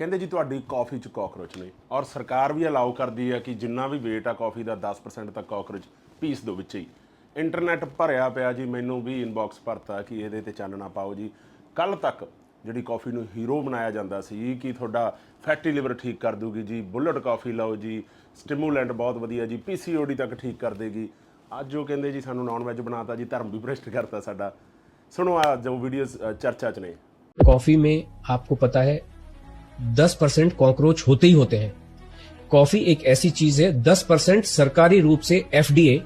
ਕਹਿੰਦੇ ਜੀ ਤੁਹਾਡੀ ਕਾਫੀ ਚ ਕਾਕਰੋਚ ਨੇ ਔਰ ਸਰਕਾਰ ਵੀ ਅਲਾਉ ਕਰਦੀ ਹੈ ਕਿ ਜਿੰਨਾ ਵੀ weight ਆ ਕਾਫੀ ਦਾ 10% ਤੱਕ ਕਾਕਰੋਚ ਪੀਸ ਦੋ ਵਿੱਚ ਹੀ ਇੰਟਰਨੈਟ ਭਰਿਆ ਪਿਆ ਜੀ ਮੈਨੂੰ ਵੀ ਇਨਬਾਕਸ ਭਰਤਾ ਕਿ ਇਹਦੇ ਤੇ ਚਾਨਣਾ ਪਾਓ ਜੀ ਕੱਲ ਤੱਕ ਜਿਹੜੀ ਕਾਫੀ ਨੂੰ ਹੀਰੋ ਬਣਾਇਆ ਜਾਂਦਾ ਸੀ ਕਿ ਤੁਹਾਡਾ ਫੈਟੀ ਲਿਵਰ ਠੀਕ ਕਰ ਦੂਗੀ ਜੀ ਬੁਲਟ ਕਾਫੀ ਲਓ ਜੀ ਸਟਿਮੂਲੈਂਟ ਬਹੁਤ ਵਧੀਆ ਜੀ ਪੀਸੀਓਡੀ ਤੱਕ ਠੀਕ ਕਰ ਦੇਗੀ ਅੱਜ ਉਹ ਕਹਿੰਦੇ ਜੀ ਸਾਨੂੰ ਨਾਨ ਵੈਜ ਬਣਾਤਾ ਜੀ ਧਰਮ ਵੀ ਭ੍ਰਿਸ਼ਟ ਕਰਤਾ ਸਾਡਾ ਸੁਣੋ ਆ ਜੋ ਵੀਡੀਓਜ਼ ਚਰਚਾ ਚ ਨੇ कॉफी में आपको पता है दस परसेंट कॉकरोच होते ही होते हैं। कॉफ़ी एक ऐसी चीज़ है दस परसेंट सरकारी रूप से एफडीए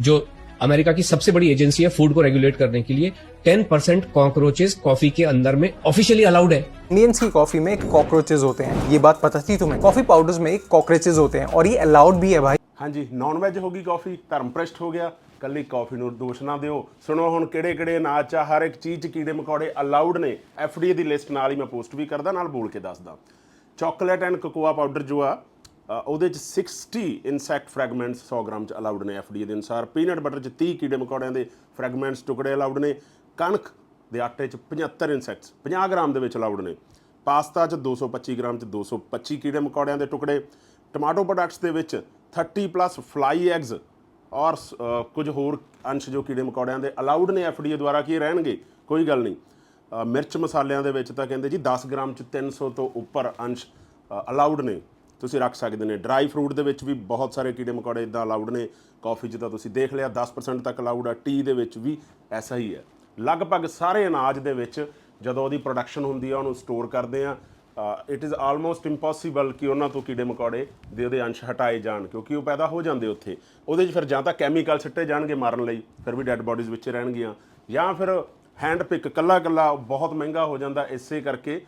जो अमेरिका की सबसे बड़ी एजेंसी है फ़ूड को रेगुलेट करने के लिए टेन परसेंट कॉकरोचेस कॉफ़ी के अंदर में ऑफिशियली अलाउड है। इंडियंस की कॉफ़ी में कॉकरोचेज होते हैं ये बात पता थी तुम्हें? कॉफ़ी पाउडर्स में कॉकरोचेज होते हैं और ये अलाउड भी है भाई। हाँ जी नॉनवेज होगी कॉफ़ी धर्मप्रस्ट हो गया ਕੱਲੀ ਕਾਫੀ ਨੂੰ ਦੋਸ਼ ਨਾ ਦਿਓ। ਸੁਣੋ ਹੁਣ ਕਿਹੜੇ ਕਿਹੜੇ ਅਨਾਜ ਆ, ਹਰ ਇੱਕ ਚੀਜ਼ 'ਚ ਕੀੜੇ ਮਕੌੜੇ ਅਲਾਉਡ ਨੇ। ਐਫਡੀਏ ਦੀ ਲਿਸਟ ਨਾਲ ਹੀ ਮੈਂ ਪੋਸਟ ਵੀ ਕਰਦਾ, ਨਾਲ ਬੋਲ ਕੇ ਦੱਸਦਾ। ਚਾਕਲੇਟ ਐਂਡ ਕੋਕੋਆ ਪਾਊਡਰ ਜੋ ਆ ਉਹਦੇ 'ਚ 60 ਇਨਸੈਕਟ ਫ੍ਰੈਗਮੈਂਟਸ 100 ਗ੍ਰਾਮ 'ਚ ਅਲਾਉਡ ਨੇ ਐਫਡੀਏ ਦੇ ਅਨੁਸਾਰ। ਪੀਨਟ ਬਟਰ 'ਚ 30 ਕੀੜੇ ਮਕੌੜਿਆਂ ਦੇ ਫ੍ਰੈਗਮੈਂਟਸ ਟੁਕੜੇ ਅਲਾਉਡ ਨੇ। ਕਣਕ ਦੇ ਆਟੇ 'ਚ 75 ਇਨਸੈਕਟਸ 50 ਗ੍ਰਾਮ ਦੇ ਵਿੱਚ ਅਲਾਉਡ ਨੇ। ਪਾਸਤਾ 'ਚ 225 ਗ੍ਰਾਮ 'ਚ 225 ਕੀੜੇ ਮਕੌੜਿਆਂ ਦੇ ਟੁਕੜੇ। ਟਮਾਟੋ ਪ੍ਰੋਡਕਟਸ ਦੇ ਵਿੱਚ 30 ਪਲੱਸ ਫਲਾਈ ਐਗਸ ਔਰ ਕੁਝ ਹੋਰ ਅੰਸ਼ ਜੋ ਕੀੜੇ ਮਕੌੜਿਆਂ ਦੇ ਅਲਾਉਡ ਨੇ ਐਫਡੀਏ ਦੁਆਰਾ ਕੀ ਇਹ ਰਹਿਣਗੇ? ਕੋਈ ਗੱਲ ਨਹੀਂ। ਮਿਰਚ ਮਸਾਲਿਆਂ ਦੇ ਵਿੱਚ ਤਾਂ ਕਹਿੰਦੇ ਜੀ 10 ਗ੍ਰਾਮ ਚ 300 ਤੋਂ ਉੱਪਰ ਅੰਸ਼ ਅਲਾਉਡ ਨੇ। ਤੁਸੀਂ ਰੱਖ ਸਕਦੇ ਨੇ। ਡਰਾਈ ਫਰੂਟ ਦੇ ਵਿੱਚ ਵੀ ਬਹੁਤ ਸਾਰੇ ਕੀੜੇ ਮਕੌੜੇ ਇਦਾਂ ਅਲਾਉਡ ਨੇ। ਕਾਫੀ 'ਚ ਤਾਂ ਤੁਸੀਂ ਦੇਖ ਲਿਆ 10% ਤੱਕ ਅਲਾਉਡ ਆ। ਟੀ ਦੇ ਵਿੱਚ ਵੀ ਐਸਾ ਹੀ ਹੈ। ਲਗਭਗ ਸਾਰੇ ਅਨਾਜ ਦੇ ਵਿੱਚ ਜਦੋਂ ਉਹਦੀ ਪ੍ਰੋਡਕਸ਼ਨ ਹੁੰਦੀ ਆ, ਉਹਨੂੰ ਸਟੋਰ ਕਰਦੇ ਆ। ਇਟ ਇਜ਼ ਆਲਮੋਸਟ ਇੰਪੋਸੀਬਲ ਕਿ ਉਹਨਾਂ ਤੋਂ ਕੀੜੇ ਮਕੌੜੇ ਦੇ ਉਹਦੇ ਅੰਸ਼ ਹਟਾਏ ਜਾਣ, ਕਿਉਂਕਿ ਉਹ ਪੈਦਾ ਹੋ ਜਾਂਦੇ ਉੱਥੇ। ਉਹਦੇ 'ਚ ਫਿਰ ਜਾਂ ਤਾਂ ਕੈਮੀਕਲ ਸਿੱਟੇ ਜਾਣਗੇ ਮਾਰਨ ਲਈ, ਫਿਰ ਵੀ ਡੈੱਡ ਬੋਡੀਜ਼ ਵਿੱਚ ਰਹਿਣਗੀਆਂ, ਜਾਂ ਫਿਰ ਹੈਂਡ ਪਿਕ ਕੱਲਾ ਕੱਲਾ ਬਹੁਤ ਮਹਿੰਗਾ ਹੋ ਜਾਂਦਾ, ਇਸੇ ਕਰਕੇ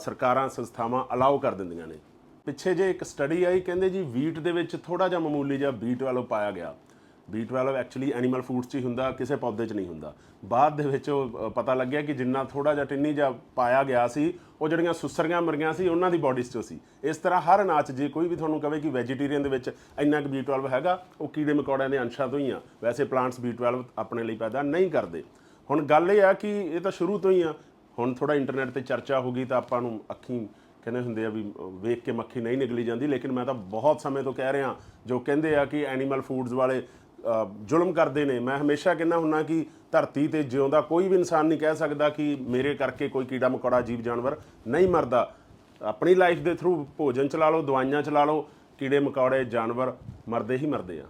ਸਰਕਾਰਾਂ, ਸੰਸਥਾਵਾਂ ਅਲਾਉ ਕਰ ਦਿੰਦੀਆਂ ਨੇ। ਪਿੱਛੇ ਜੇ ਇੱਕ ਸਟੱਡੀ ਆਈ, ਕਹਿੰਦੇ ਜੀ ਵੀਟ ਦੇ ਵਿੱਚ ਥੋੜਾ ਜਿਹਾ ਮਾਮੂਲੀ ਜਿਹਾ B12 ਪਾਇਆ ਗਿਆ। B12 ਐਕਚੁਅਲੀ ਐਨੀਮਲ ਫੂਡਸ 'ਚ ਹੀ ਹੁੰਦਾ, ਕਿਸੇ ਪੌਦੇ 'ਚ ਨਹੀਂ ਹੁੰਦਾ। ਬਾਅਦ ਦੇ ਵਿੱਚ ਉਹ ਪਤਾ ਲੱਗਿਆ ਕਿ ਜਿੰਨਾ ਥੋੜਾ ਜਿਹਾ ਟਿੰਨੀ ਜਿਹਾ ਪਾਇਆ ਗਿਆ ਸੀ, ਉਹ ਜਿਹੜੀਆਂ ਸੁਸਰੀਆਂ ਮਰਗੀਆਂ ਸੀ, ਉਹਨਾਂ ਦੀ ਬੋਡੀਜ਼ 'ਚ ਸੀ। ਇਸ ਤਰ੍ਹਾਂ ਹਰ ਅਨਾਜ ਜੇ ਕੋਈ ਵੀ ਤੁਹਾਨੂੰ ਕਵੇ ਕਿ ਵੈਜੀਟੇਰੀਅਨ ਦੇ ਵਿੱਚ ਇੰਨਾ ਕੁ B12 ਹੈਗਾ, ਉਹ ਕੀੜੇ ਮਕੌੜਿਆਂ ਦੇ ਅੰਸ਼ਾਂ ਤੋਂ ਹੀ ਆ। ਵੈਸੇ ਪਲਾਂਟਸ B12 ਆਪਣੇ ਲਈ ਪੈਦਾ ਨਹੀਂ ਕਰਦੇ। ਹੁਣ ਗੱਲ ਇਹ ਆ ਕਿ ਇਹ ਤਾਂ ਸ਼ੁਰੂ ਤੋਂ ਹੀ ਆ। ਹੁਣ ਥੋੜਾ ਇੰਟਰਨੈਟ ਤੇ ਚਰਚਾ ਹੋ ਗਈ ਤਾਂ ਆਪਾਂ ਨੂੰ ਅੱਖੀਂ ਕਹਿੰਦੇ ਹੁੰਦੇ ਆ ਵੀ ਵੇਖ ਕੇ ਮੱਖੀ ਨਹੀਂ ਨਿਕਲੀ ਜਾਂਦੀ, ਲੇਕਿਨ ਮੈਂ ਤਾਂ ਬਹੁਤ ਸਮੇਂ ਤੋਂ ਕਹਿ ਰਿਹਾ ਜੋ ਕਹਿੰਦੇ ਆ ਕਿ ਐਨੀਮਲ ਫੂਡਸ ਵਾਲੇ ਜ਼ੁਲਮ ਕਰਦੇ ਨੇ। ਮੈਂ ਹਮੇਸ਼ਾ ਕਹਿੰਦਾ ਹੁੰਨਾ ਕਿ ਧਰਤੀ ਤੇ ਜਿਉਂਦਾ ਕੋਈ ਵੀ ਇਨਸਾਨ ਨਹੀਂ ਕਹਿ ਸਕਦਾ ਕਿ ਮੇਰੇ ਕਰਕੇ ਕੋਈ ਕੀੜਾ ਮਕੌੜਾ ਜੀਵ ਜਾਨਵਰ ਨਹੀਂ ਮਰਦਾ। ਆਪਣੀ ਲਾਈਫ ਦੇ ਥਰੂ ਭੋਜਨ ਚਲਾ ਲਓ, ਦਵਾਈਆਂ ਚਲਾ ਲਓ, ਕੀੜੇ ਮਕੌੜੇ ਜਾਨਵਰ ਮਰਦੇ ਹੀ ਮਰਦੇ ਆ।